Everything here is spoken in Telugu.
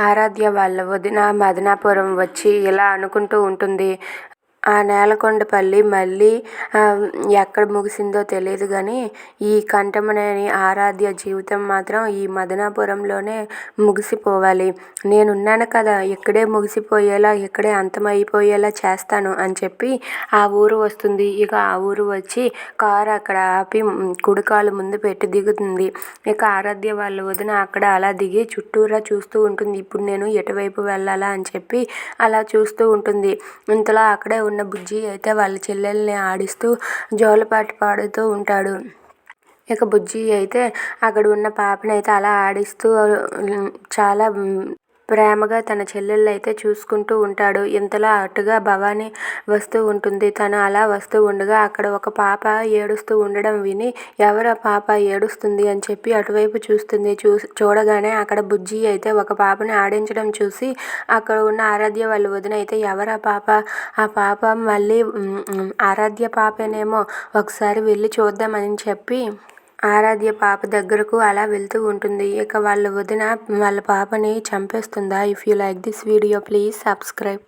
ఆరాధ్య వాళ్ళ వదిన మదనాపురం వచ్చి ఇలా అనుకుంటూ ఉంటుంది. ఆ నేలకొండపల్లి మళ్ళీ ఎక్కడ ముగిసిందో తెలియదు కానీ ఈ కంఠమనేని ఆరాధ్య జీవితం మాత్రం ఈ మదనాపురంలోనే ముగిసిపోవాలి. నేనున్నాను కదా ఇక్కడే ముగిసిపోయేలా ఇక్కడే అంతమైపోయేలా చేస్తాను అని చెప్పి ఆ ఊరు వస్తుంది. ఇక ఆ ఊరు వచ్చి కారు అక్కడ ఆపి కుడికాలు ముందు పెట్టి దిగుతుంది. ఇక ఆరాధ్య వాళ్ళ వదిన అక్కడ అలా దిగి చుట్టూరా చూస్తూ ఉంటుంది. ఇప్పుడు నేను ఎటువైపు వెళ్ళాలా అని చెప్పి అలా చూస్తూ ఉంటుంది. ఇంతలో అక్కడే ఉన్న బుజ్జి అయితే వాళ్ళ చెల్లెల్ని ఆడిస్తూ జోలపాట పాడుతూ ఉంటాడు. ఇక బుజ్జి అయితే అక్కడ ఉన్న పాపని అయితే అలా ఆడిస్తూ చాలా ప్రేమగా తన చెల్లెళ్ళు అయితే చూసుకుంటూ ఉంటాడు. ఇంతలో అటుగా భవాని వస్తూ ఉంటుంది. తను అలా వస్తూ ఉండగా అక్కడ ఒక పాప ఏడుస్తూ ఉండడం విని ఎవరు పాప ఏడుస్తుంది? అని చెప్పి అటువైపు చూస్తుంది. చూ చూడగానే అక్కడ బుజ్జి అయితే ఒక పాపని ఆడించడం చూసి అక్కడ ఉన్న ఆరాధ్య వాళ్ళ వదిన అయితే ఎవరా పాప? ఆ పాప మళ్ళీ ఆరాధ్య పాపేనేమో ఒకసారి వెళ్ళి చూద్దామని చెప్పి ఆరాధ్య పాప దగ్గరకు అలా వెళ్తూ ఉంటుంది. ఇక వాళ్ళ వదిన వాళ్ళ పాపని చంపేస్తుందా? If you like this video please subscribe